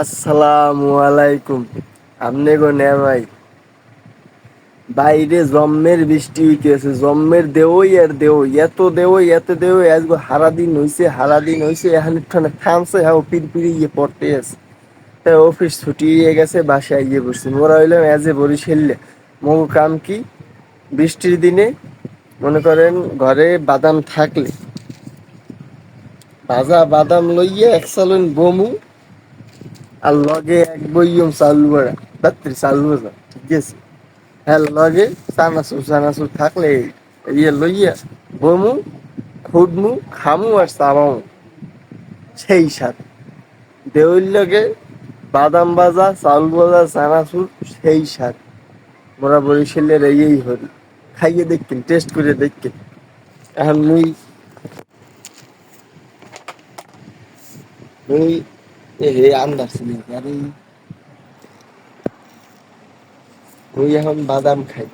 আসসালামু আলাইকুম আপনি গো নে ভাই বাইরে জম্মের বৃষ্টি হইতেছে, জম্মের দেওই আর দেওই, এত দেওই এত দেওই আজকে হারা দিন হইছে হারা দিন হইছে, এখন ঠান্ডা থামছে হ্যাঁ পিড়ি ইয়ে পড়তে আছে তাই অফিস ছুটি হয়ে গেছে, বাসায় গিয়ে বসছি মোরা হইলাম এজ এ বরিশাল্লে মগ কাম কি? বৃষ্টির দিনে, মনে করেন ঘরে বাদাম থাকলে। ভাজা বাদাম লইয়ে এক সালন বমু আর লগে এক বইয়ম চালু বড়া রাত্রি চালু বড়া ঠিক আছে? হ্যাঁ লগে চানাচুর চানাচুর থাকলে ইয়ে লইয়া বমু, খুদমু, খামু আর চাবামু সেই সাথ। দেউল লগে বাদাম ভাজা চাউল ভাজা চানাচুর সেই সাথ। মোরা বরিশালের এই হরি। খাইয়ে দেখকেন টেস্ট করে দেখকেন এখন মুই মুই এ, হে আন্দাজ ছিল আরে। মুই এখন বাদাম খাই।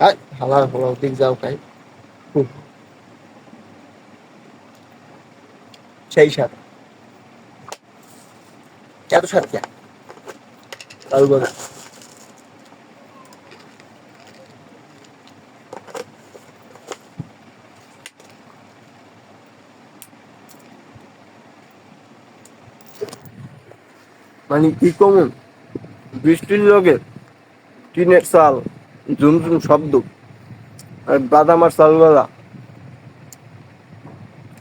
আই হালার হলার দিক যাও খাই। সেই সাথ এত সাথ কে? চালু মানে কি কমন বৃষ্টির লগে টিনের চাল, ঝুমঝুম শব্দ, আর বাদাম আর চালওয়ালা।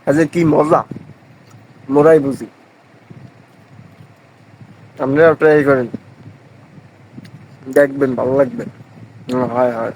আজ কি মজা? মোরাই বুঝি। আপনারাও ট্রাই করেন। দেখবেন, ভালো লাগবে। হয় হয়।